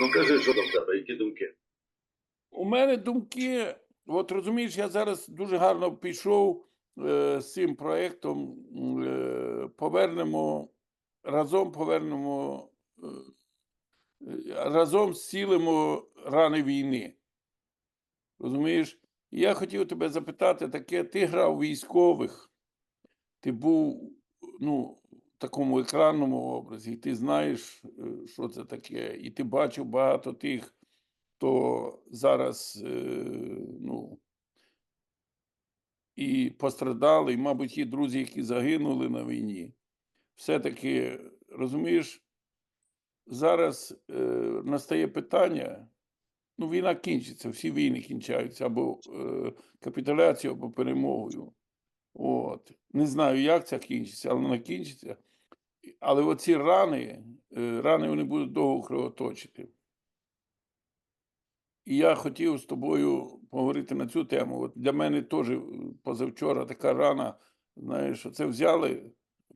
Ну кажи, що там в тебе, які думки? У мене думки, от розумієш, я зараз дуже гарно пішов е, з цим проєктом. Е, повернемо разом повернемо е, е, разом зцілимо рани війни. Розумієш? Я хотів тебе запитати, таке, ти грав військових, ти був ну, такому екранному образі, і ти знаєш, е, що це таке, і ти бачив багато тих то зараз е, ну, і пострадали, і, мабуть, є друзі, які загинули на війні. Все-таки, розумієш, зараз е, настає питання, ну, війна кінчиться, всі війни кінчаються або е, капітуляцією, або перемогою. От. Не знаю, як це кінчиться, але вона кінчиться. Але оці рани, е, рани вони будуть довго кровоточити. І я хотів з тобою поговорити на цю тему. От для мене теж е, позавчора така рана, знаєш, це взяли,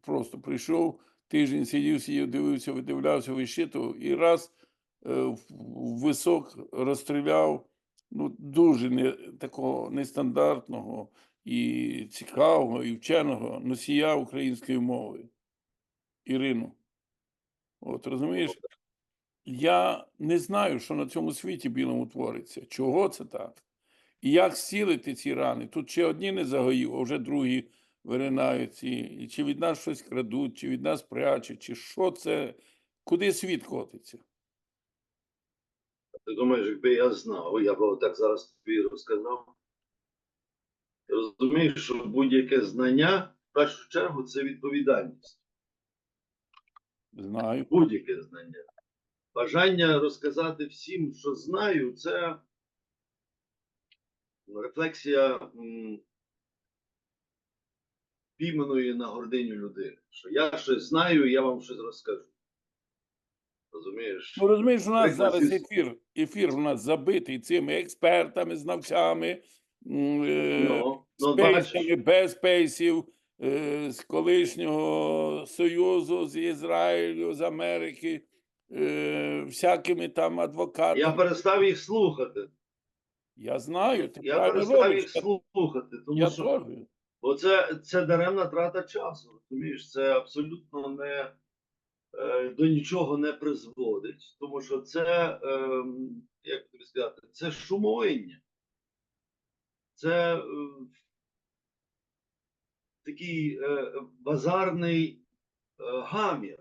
просто прийшов, тиждень сидів, сидів, дивився, видивлявся, вищитував, і раз е, в висок розстріляв, ну, дуже не, такого нестандартного і цікавого, і вченого носія української мови. Ірину. От розумієш? Я не знаю, що на цьому світі білому твориться, чого це так, і як зцілити ці рани. Тут чи одні не загоїв, а вже другі виринають, і чи від нас щось крадуть, чи від нас прячуть, чи що це, куди світ котиться. Ти думаєш, якби я знав, я б так зараз тобі розказав. Ти розумієш, що будь-яке знання, в першу чергу, це відповідальність. Знаю. Будь-яке знання. Бажання розказати всім, що знаю, це рефлексія пійманої на гординю людини. Що я щось знаю, я вам щось розкажу. Розумієш? Ну, розумієш, у нас Приклад зараз зі- ефір, ефір у нас забитий цими експертами, знавцями, е, Ну, ну, бачиш. спейсами, без спейсів, з колишнього Союзу, з Ізраїлю, з Америки, е, всякими там адвокатами. Я перестав їх слухати. Я знаю, ти Я перестав їх слухати, тому Я що теж. бо це, даремна трата часу. Розумієш, це абсолютно не е, до нічого не призводить, тому що це, е, як тобі сказати, це шумовиння. Це е, такий е, базарний е, гамір.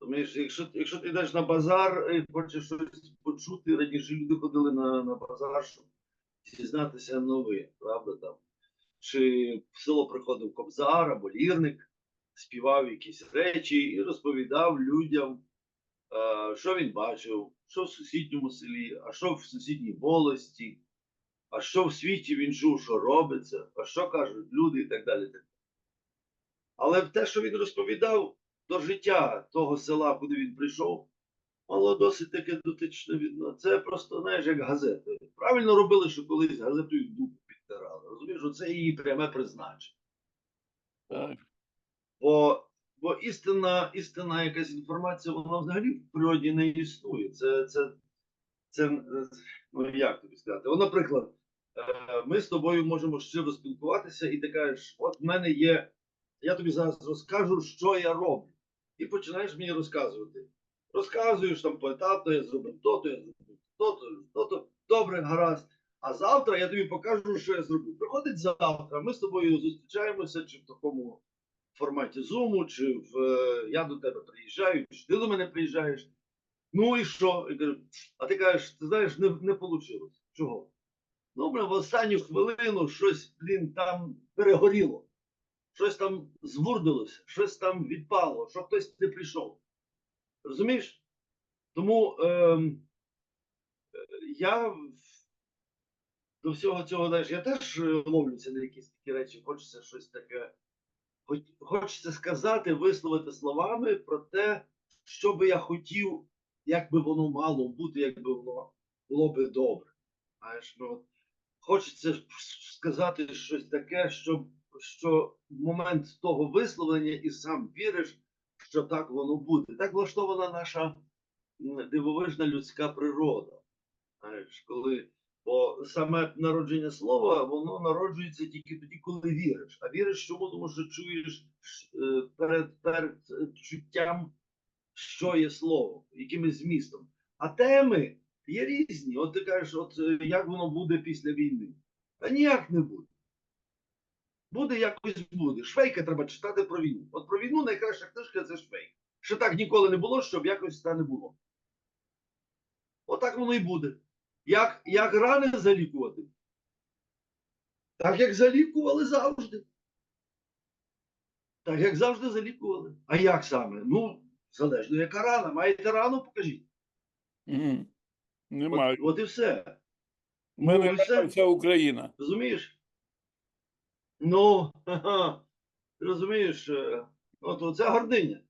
Розумієш, якщо, якщо ти йдеш на базар і хочеш щось почути, раніше люди ходили на, на базар, щоб дізнатися нове, правда там. Чи в село приходив кобзар або лірник, співав якісь речі і розповідав людям, е, що він бачив, що в сусідньому селі, а що в сусідній волості, а що в світі він чув, що робиться, а що кажуть люди і так далі. Але те, що він розповідав до життя того села, куди він прийшов, мало досить таке дотичне відно. Це просто, знаєш, як газета. Правильно робили, що колись газетою дупу підтирали. Розумієш, це її пряме призначення. Так. Бо, бо істинна, істинна якась інформація, вона взагалі в природі не існує. Це, це, це ну як тобі сказати? От, наприклад, ми з тобою можемо щиро спілкуватися, і ти кажеш, от в мене є, я тобі зараз розкажу, що я роблю. І починаєш мені розказувати. Розказуєш там поетапно, я зробив то, то я зробив то, то, то, то, добре, гаразд. А завтра я тобі покажу, що я зробив. Приходить завтра, ми з тобою зустрічаємося, чи в такому форматі Zoom, чи в е, я до тебе приїжджаю, чи ти до мене приїжджаєш. Ну і що? Я кажу, а ти кажеш, ти знаєш, не, не вийшло. Чого? Ну, бля, в останню хвилину щось, блін, там перегоріло. Щось там звурдилося, щось там відпало, що хтось не прийшов. Розумієш? Тому е, я до всього цього, знаєш, я теж е, ловлюся на якісь такі речі, хочеться щось таке. Хоч, хочеться сказати, висловити словами про те, що би я хотів, як би воно мало бути, як би воно було би добре. Знаєш, ну, хочеться сказати щось таке, щоб, що в момент того висловлення і сам віриш, що так воно буде. Так влаштована наша дивовижна людська природа. Знаєш, коли бо саме народження слова, воно народжується тільки тоді, коли віриш. А віриш чому? Тому що чуєш е, перед, перед чуттям, що є слово, якимось змістом. А теми є різні. От ти кажеш, от е, як воно буде після війни? Та ніяк не буде. Буде якось буде. Швейка треба читати про війну. От про війну найкраща книжка це Швейк. Ще так ніколи не було, щоб якось це не було. Отак воно і буде. Як, як рани залікувати? Так як залікували завжди. Так як завжди залікували. А як саме? Ну, залежно, яка рана. Маєте рану, покажіть. Мгм. Немає. От, от і все. У мене ну, все. вся Україна. Розумієш? Ну. Розумієш, е, от це гординя.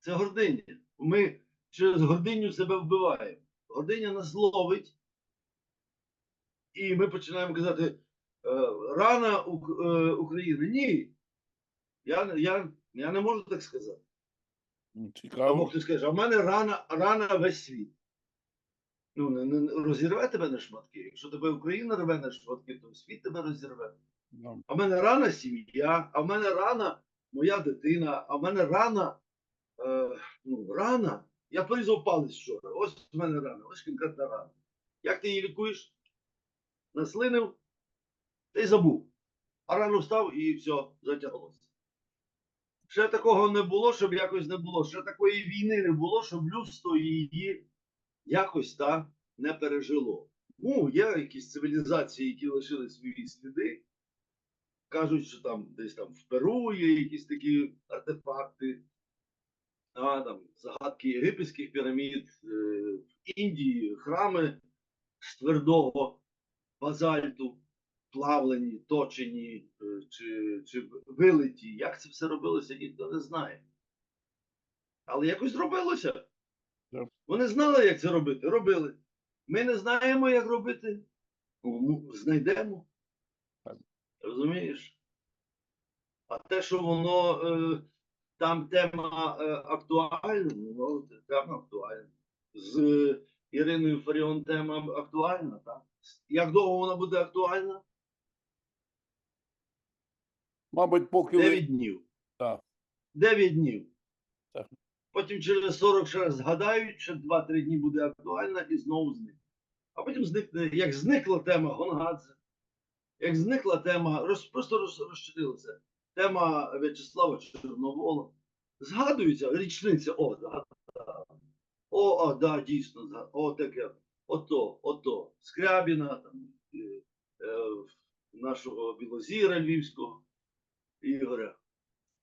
Це гординя. Ми через гординю себе вбиваємо. Гординя нас ловить, і ми починаємо казати: е, рана е, України. Ні. Я, я, я не можу так сказати. М, Або хтось каже, а в мене рана, рана весь світ. Ну, не, не, розірве тебе на шматки. Якщо тебе Україна рве на шматки, то світ тебе розірве. Да. А в мене рана сім'я, а в мене рана моя дитина, а в мене рана. Е, ну, рана. Я порізав палець вчора. Ось в мене рана, ось конкретна рана. Як ти її лікуєш? Наслинив, та й забув. А рано встав і все, затяглося. Ще такого не було, щоб якось не було. Ще такої війни не було, щоб людство її якось та не пережило. Ну, є якісь цивілізації, які лишили свої сліди. Кажуть, що там десь там в Перу є якісь такі артефакти, а, там, загадки єгипетських пірамід, е, в Індії храми з твердого базальту, плавлені, точені е, чи, чи вилиті. Як це все робилося, ніхто не знає. Але якось робилося. Вони знали, як це робити. Робили. Ми не знаємо, як робити. Знайдемо. Розумієш? А те, що воно е, там тема е, актуальна, ну, тема актуальна. З е, Іриною Фаріон тема актуальна, так? Як довго вона буде актуальна? Мабуть, поки ви 9 днів. Так. 9 днів. Так. Потім через 40 ще раз згадають, ще 2-3 дні буде актуальна і знову зникне. А потім зникне, як зникла тема Гонгадзе, як зникла тема, роз, просто роз, розчинилася. Тема В'ячеслава Чорновола. Згадується річниця, о, згадав. О, а, да, дійсно, зга- о, таке. Ото, ото. Скрябіна, там, е, е, нашого Білозіра Львівського, Ігоря.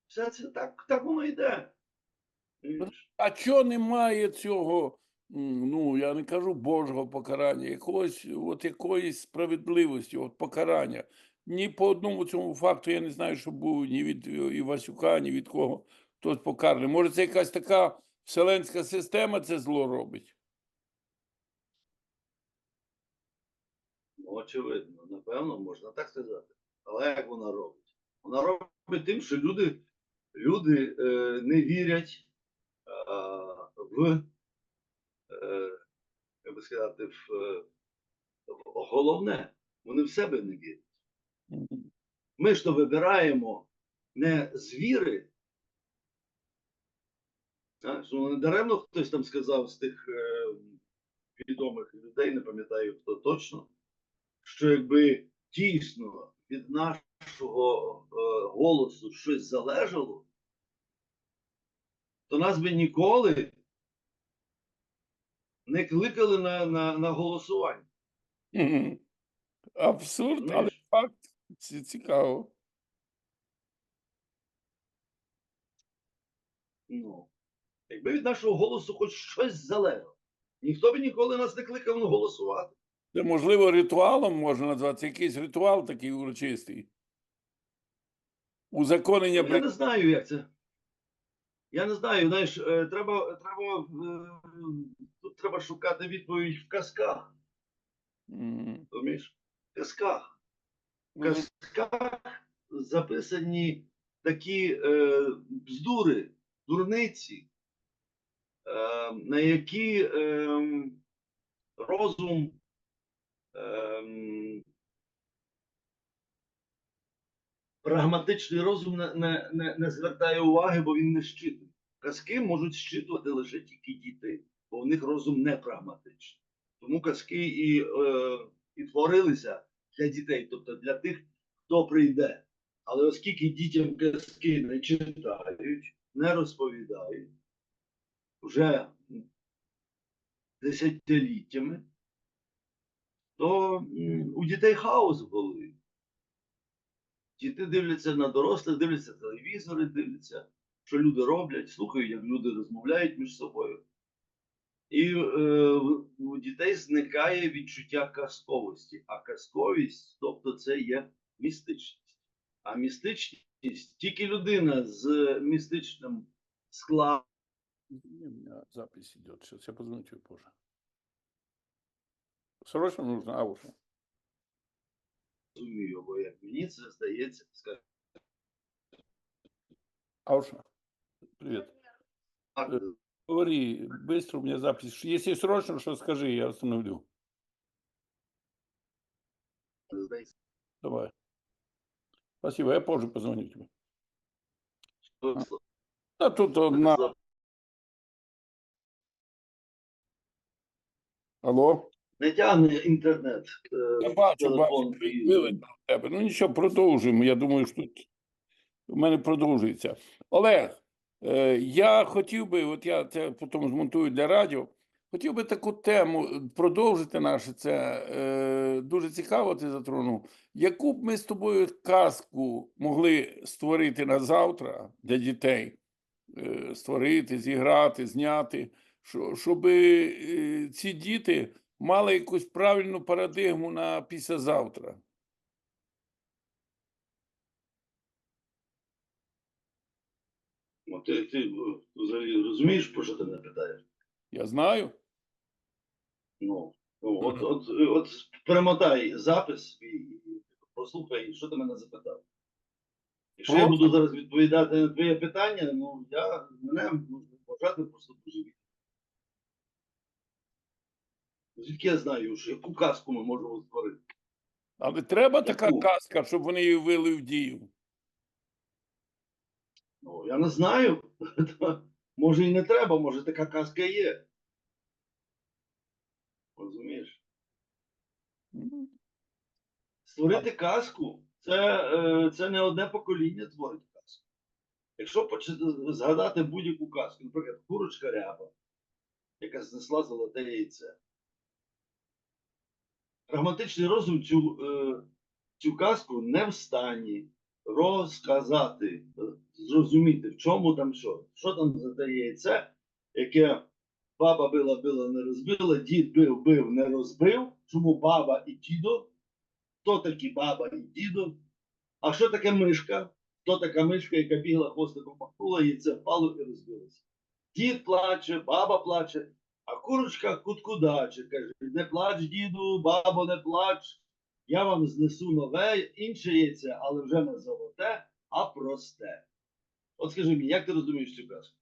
Все це так, так воно йде. А чого немає цього, ну я не кажу Божого покарання, якогось от якоїсь справедливості, от покарання. Ні по одному цьому факту я не знаю, що був ні від Івасюка, ні від кого хтось покараний. Може, це якась така вселенська система це зло робить? Ну, очевидно, напевно, можна так сказати. Але як вона робить? Вона робить тим, що люди, люди е, не вірять е, в, е, як би сказати, в, е, в головне. Вони в себе не вірять. Ми ж то вибираємо не з віри. Ну, не даремно хтось там сказав з тих е, відомих людей, не пам'ятаю хто точно, що якби дійсно від нашого е, голосу щось залежало, то нас би ніколи не кликали на, на, на голосування. Абсурд, але факт. Це цікаво. Ну, якби від нашого голосу хоч щось залежало, ніхто б ніколи нас не кликав на голосувати. Це можливо ритуалом можна назвати, якийсь ритуал такий урочистий. Узаконення Я не знаю, як це. Я не знаю, знаєш, е, треба, треба, е, тут треба шукати відповідь в казках. Розумієш? В казках. В казках записані такі е, бздури, дурниці, е, на які е, розум е, прагматичний розум не, не, не, не звертає уваги, бо він не щитує. Казки можуть щитувати лише тільки діти, бо в них розум не прагматичний. Тому казки і, е, і творилися для дітей, тобто для тих, хто прийде. Але оскільки дітям казки не читають, не розповідають вже десятиліттями, то у дітей хаос в голові. Діти дивляться на дорослих, дивляться телевізори, дивляться, що люди роблять, слухають, як люди розмовляють між собою. І е, у дітей зникає відчуття казковості. А казковість, тобто, це є містичність. А містичність тільки людина з містичним складом. Запись идет. Сейчас я позвоню чуть позже. Срочно нужно, а уже. розумію, бо як мені це здається, скажімо Ауша, привет. так, Э, Говори быстро, у меня запись. Если срочно, что скажи, я остановлю. здається, Давай. Спасибо, я позже позвоню тебе. що А тут одна... Алло? не тягне інтернет. е, Я бачу, бачу, на тебе. Ну нічого, продовжуємо. Я думаю, що тут у мене продовжується. Олег, е, я хотів би, от я це потім змонтую для радіо, хотів би таку тему е, продовжити наше це. Е, дуже цікаво ти затронув. Яку б ми з тобою казку могли створити на завтра для дітей? Е, створити, зіграти, зняти, що- щоб е, ці діти мали якусь правильну парадигму на післязавтра. Ну, ти, ти е, взагалі розумієш, про що ти мене питаєш? Я знаю. Ну, ну от, от, от перемотай запис свій і послухай, що ти мене запитав. Якщо я буду зараз відповідати на твоє питання, ну я мене можна вважати просто Звідки я знаю, що яку казку ми можемо створити? Але треба така Яку? казка, щоб вони її ввели в дію. Ну, я не знаю. може і не треба, може така казка є. Розумієш? Створити казку це, е, це не одне покоління творить казку. Якщо згадати будь-яку казку, наприклад, курочка ряба, яка знесла золоте яйце. Прагматичний розум цю, е, цю казку не в стані розказати, е, зрозуміти, в чому там що. Що там за те яйце, яке баба била, била, не розбила, дід бив, бив, не розбив. Чому баба і дідо хто такі баба і дідо, а що таке мишка? Хто така мишка, яка бігла хвостиком махнула, і це впало і розбилося. Дід плаче, баба плаче, а курочка куткудаче, каже: не плач, діду, бабо, не плач. Я вам знесу нове, інше яйце, але вже не золоте, а просте. От скажи мені, як ти розумієш цю казку?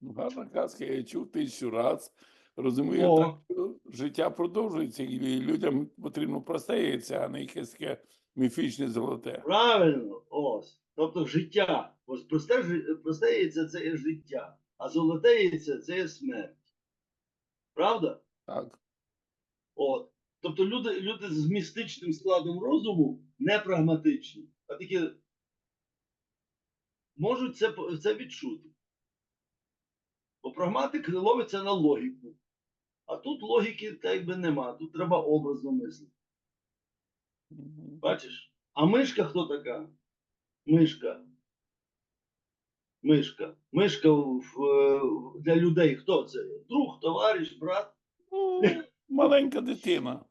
ну, Гарна казка, я її чув тисячу раз. Розумію, О. так що життя продовжується, і людям потрібно просте яйце, а не якесь таке міфічне золоте. Правильно, ось. Тобто життя. Ось просте, просте яйце це є життя, а золоте яйце це є смерть. Правда? Так. От. Тобто люди, люди з містичним складом розуму не прагматичні, а такі можуть це, це відчути. Бо прагматик ловиться на логіку. А тут логіки так якби нема, тут треба образно мислити. Бачиш? А мишка хто така? Мишка. Мишка. Мишка в, в- для людей хто це? Друг, товариш, брат. Ну, маленька дитина.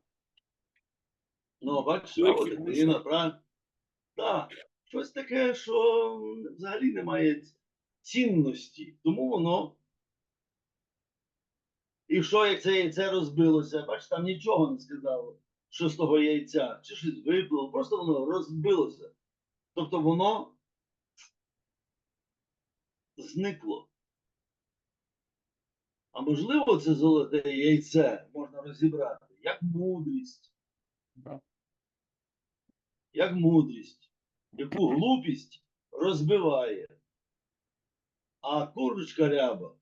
Ну, бачиш, дитина, правильно? Так. Щось таке, що взагалі не має цінності. Тому воно. І що, як це яйце розбилося? Бачиш, там нічого не сказало, що з того яйця, чи щось виплило, просто воно розбилося. Тобто воно зникло. А можливо, це золоте яйце можна розібрати як мудрість, Да. як мудрість, яку глупість розбиває. А курочка ряба,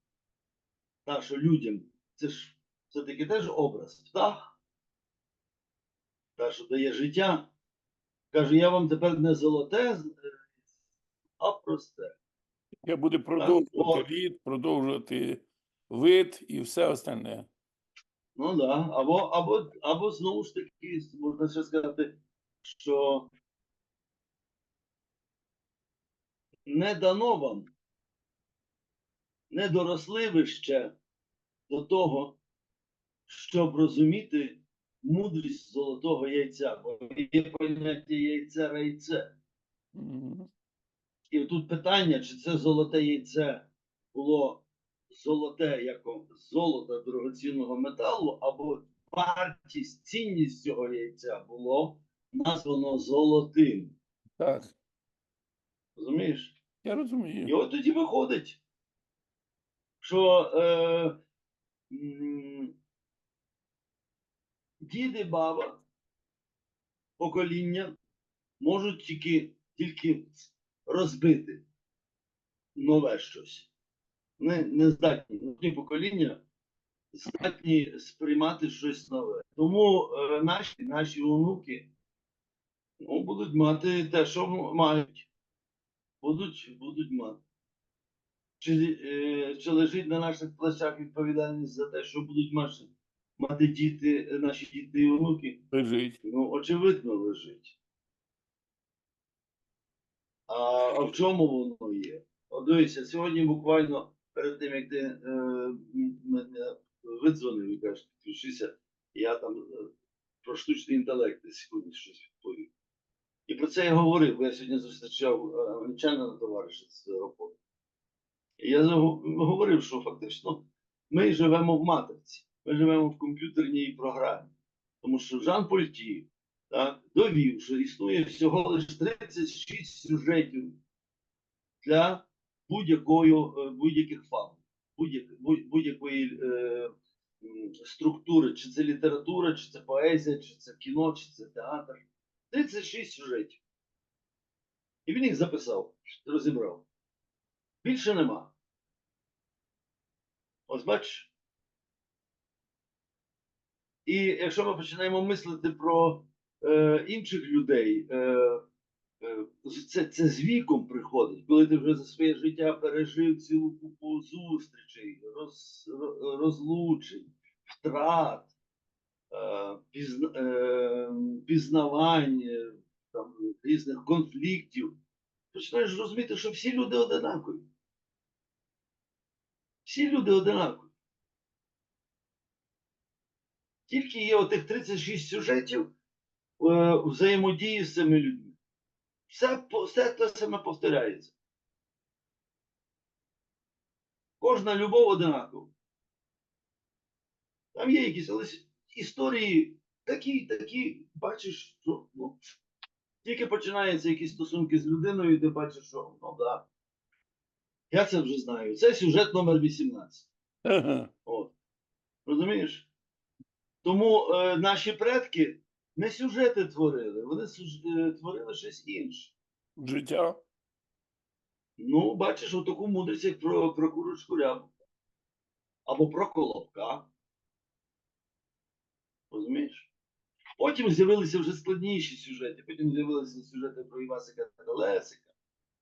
та, що людям, це ж все-таки теж образ. Птах, та, що дає життя, каже, я вам тепер не золоте, а просте. Я буде продовжувати рід, продовжувати вид і все остальне. Ну да. Або, або, або знову ж таки, можна ще сказати, що не дано вам, не доросли ви ще до того, щоб розуміти мудрість золотого яйця, бо є поняття яйця райце. Мгм. І тут питання, чи це золоте яйце було золоте як золото дорогоцінного металу, або вартість, цінність цього яйця було названо золотим. Так, Розумієш? я розумію. І от тоді виходить, що е, м, діди, баба, покоління можуть тільки, тільки розбити нове щось. Не, не здатні. Нові покоління здатні сприймати щось нове. Тому е, наші, наші онуки ну, будуть мати те, що мають. Будуть, будуть мати. Чи, е, чи лежить на наших плечах відповідальність за те, що будуть мати, мати діти, наші діти і онуки? Лежить. Ну, очевидно, лежить. А, в чому воно є? От дивися, сьогодні буквально перед тим, як ти е, мене видзвонив і кажеш, підключися, я там е, про штучний інтелект сьогодні щось відповів. І про це я говорив, бо я сьогодні зустрічав е, англічанина товариша з. І я говорив, що фактично ми живемо в матриці, ми живемо в комп'ютерній програмі. Тому що Жан Польті так, довів, що існує всього лише 36 сюжетів для будь-якої, е, будь-яких фаб, будь-як- будь- будь-якої е, структури, чи це література, чи це поезія, чи це кіно, чи це театр. 36 сюжетів. І він їх записав, розібрав. Більше нема. Ось бачиш. І якщо ми починаємо мислити про е, інших людей, е, е, це, це з віком приходить, коли ти вже за своє життя пережив цілу купу зустрічей, роз, розлучень, втрат, е, пізна, пізнавань, е, там, різних конфліктів, починаєш розуміти, що всі люди одинакові. Всі люди одинакові. Тільки є отих 36 сюжетів взаємодії з цими людьми. Все, все те саме повторяється. Кожна любов одинакова. Там є якісь але історії такі, такі, бачиш, що ну, тільки починаються якісь стосунки з людиною, і ти бачиш, що ну да. Я це вже знаю. Це сюжет номер 18. Ага. От. Розумієш? Тому е, наші предки не сюжети творили, вони е, творили щось інше. Життя. Ну, бачиш, отаку мудрість, як про, про курочку рябу. Або про колобка. Розумієш? Потім з'явилися вже складніші сюжети. Потім з'явилися сюжети про Івасика та Лесика.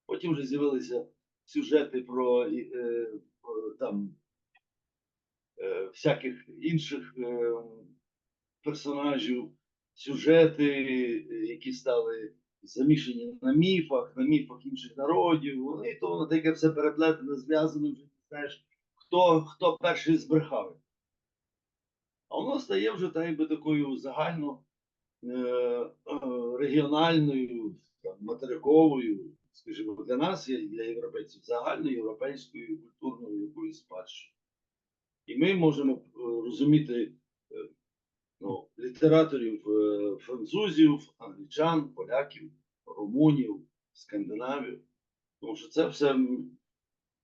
Потім вже з'явилися сюжети про, е, там е, всяких інших е, персонажів, сюжети, які стали замішані на міфах, на міфах інших народів. Вони то воно таке все переплетене, зв'язано вже, знаєш, хто, хто перший збрехав. А воно стає вже так якби такою загально е, е, регіональною, там, материковою, скажімо, для нас, для європейців, загальноєвропейською культурною якоюсь спадщиною. І ми можемо е, розуміти ну, літераторів е, французів, англічан, поляків, румунів, скандинавів. Тому що це все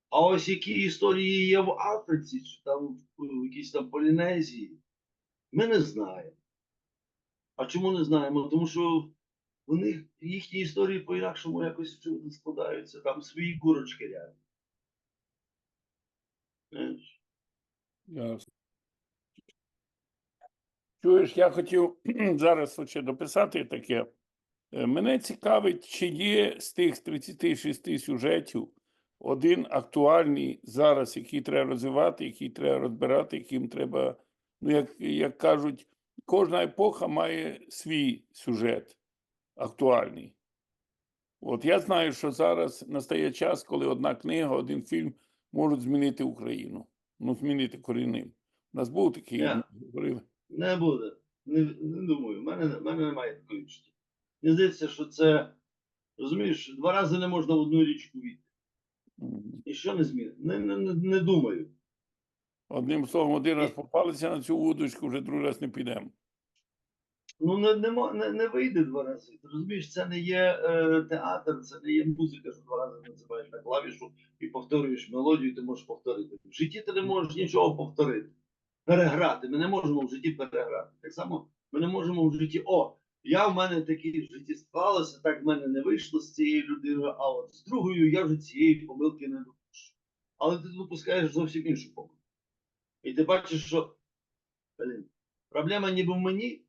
А ось які історії є в Африці, чи там в якійсь там Полінезії, ми не знаємо. А чому не знаємо? Тому що у них їхні історії по-інакшому якось складаються. Там свої курочки реально. Знаєш? Чуєш, я хотів зараз ще дописати таке. Е, Мене цікавить, чи є з тих 36 сюжетів один актуальний зараз, який треба розвивати, який треба розбирати, яким треба, ну, як, як кажуть, кожна епоха має свій сюжет актуальний. От я знаю, що зараз настає час, коли одна книга, один фільм можуть змінити Україну. Ну, змінити корінним. У нас був такий, Я. Не буде. Не, не думаю. У мене, в мене немає такої відчуття. Мені здається, що це, розумієш, два рази не можна в одну річку війти. І що не змінить? Не, не, не, думаю. Одним словом, один раз попалися на цю вудочку, вже другий раз не підемо. Ну, не, не, не, не вийде два рази. Ти розумієш, це не є е, театр, це не є музика, що два рази називаєш на клавішу і повторюєш мелодію, ти можеш повторити. В житті ти не можеш нічого повторити. Переграти. Ми не можемо в житті переграти. Так само ми не можемо в житті. О, я в мене таке в житті склалося, так в мене не вийшло з цією людиною, а от з другою я вже цієї помилки не допущу. Але ти допускаєш зовсім іншу помилку. І ти бачиш, що блін, проблема ніби в мені.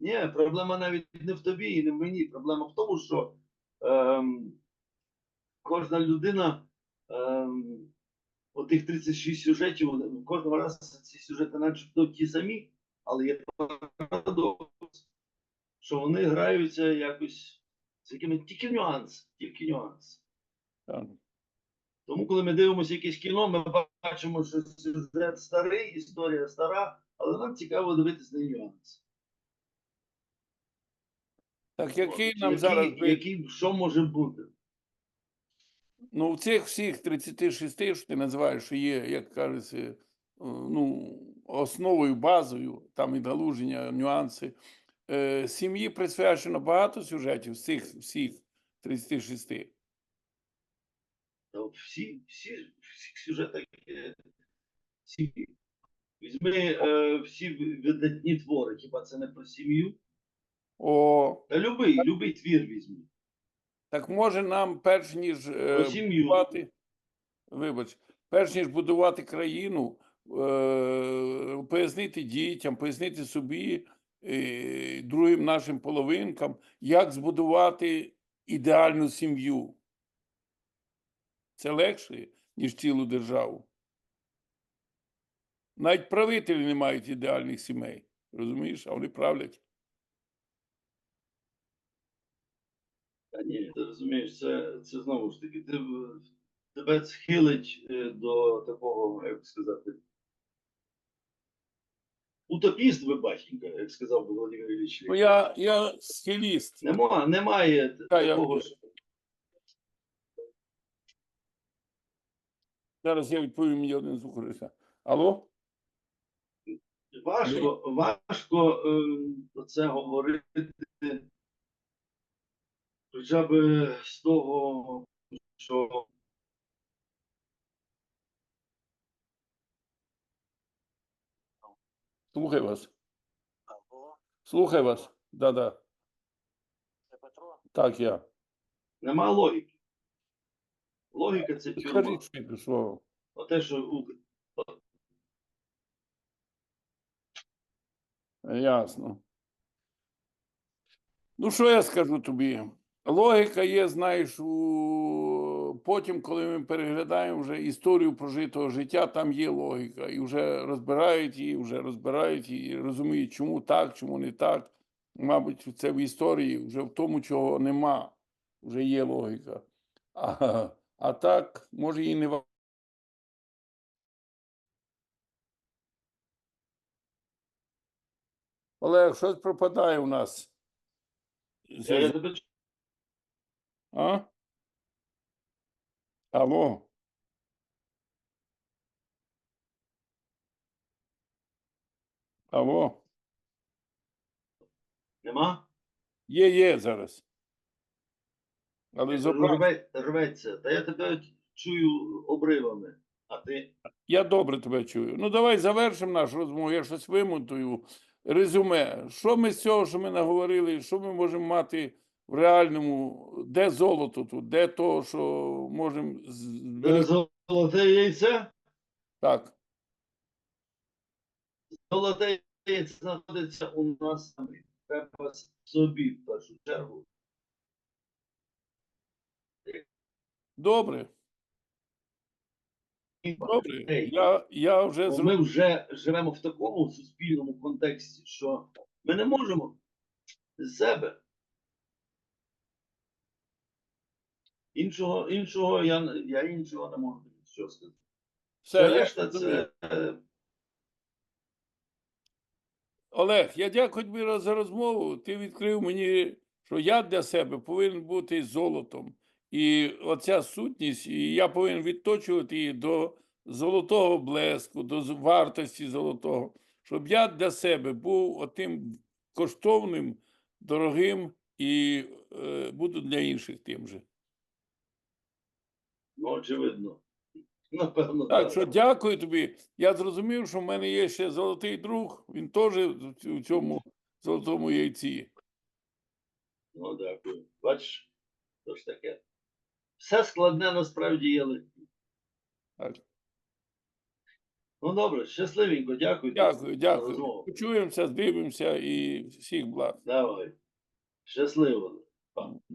Ні, проблема навіть не в тобі і не в мені. Проблема в тому, що ем, кожна людина, ем, отих 36 сюжетів, вони- кожного разу ці сюжети начебто ті самі, але є парадокс, що вони граються якось з якими тільки нюанс, тільки нюанс. Так. Тому, коли ми дивимося якесь кіно, ми бачимо, що сюжет старий, історія стара, але нам цікаво дивитися на нюанс. Так який От, нам який- зараз який, що може бути? Ну, в цих всіх 36, що ти називаєш, що є, як кажеться, е, ну, основою, базою, там і налуження, нюанси. Е, сім'ї присвячено багато сюжетів з цих всіх 36. Та всі, всі, всі сюжети є сім'ї. Візьми е, всі видатні твори, хіба це не про сім'ю? О, Та любий, любий твір візьми. Так може нам, перш ніж е, будувати, вибач, перш ніж будувати країну, е, пояснити дітям, пояснити собі, е, другим нашим половинкам, як збудувати ідеальну сім'ю. Це легше, ніж цілу державу. Навіть правителі не мають ідеальних сімей. Розумієш, а вони правлять. Та ні, ти розумієш, це, це знову ж таки, ти, тебе схилить е, до такого, як сказати, утопіст ви батенька, як сказав би Володимир Ілліч. Ну, я, я схиліст. Нема, немає Та, я такого. вибачу. Зараз я відповім мені один з слухається. Алло? Важко, важко е, це говорити хоча б з того, що Слухай вас. Алло, Слухай вас. Да-да. це Петро? Так, я. нема логіки. Логіка це тюрма. Скажіть слово. Оте, що у- Ясно. Ну, що я скажу тобі? Логіка є, знаєш, у... потім, коли ми переглядаємо вже історію прожитого життя, там є логіка. І вже розбирають її, вже розбирають її, розуміють, чому так, чому не так. Мабуть, це в історії, вже в тому, чого нема, вже є логіка. А, а так, може, і не Олег, щось пропадає у нас. я, тебе А? Алло. Алло. нема? Є, є зараз. Але забрав. рве- рветься. Та я тебе чую обривами. А ти? Я добре тебе чую. Ну, давай завершимо нашу розмову. Я щось вимотую. Резюме. Що ми з цього, що ми наговорили, що ми можемо мати в реальному, де золото тут, де то, що можемо зберегти? золоте яйце? Так. Золоте яйце знаходиться у нас самі. Треба собі в першу чергу. Добре. Добре. Я, я вже Бо. Ми вже живемо в такому суспільному контексті, що ми не можемо з себе. Іншого, іншого я, я іншого не можу що сказати. Все, Все я це е, Олег, я дякую тобі за розмову. Ти відкрив мені, що я для себе повинен бути золотом. І оця сутність, і я повинен відточувати її до золотого блеску, до вартості золотого, щоб я для себе був отим коштовним, дорогим і е, буду для інших тим же. Ну, очевидно. Напевно, Так що дякую тобі. Я зрозумів, що в мене є ще золотий друг, він теж у цьому золотому яйці. Ну, дякую. Бачиш, то ж таке. Все складне насправді є легке. Так. Ну добре, щасливенько, дякую. Дякую, дякую. Почуємося, здивимося і всіх благ. Давай. Щасливо. Па.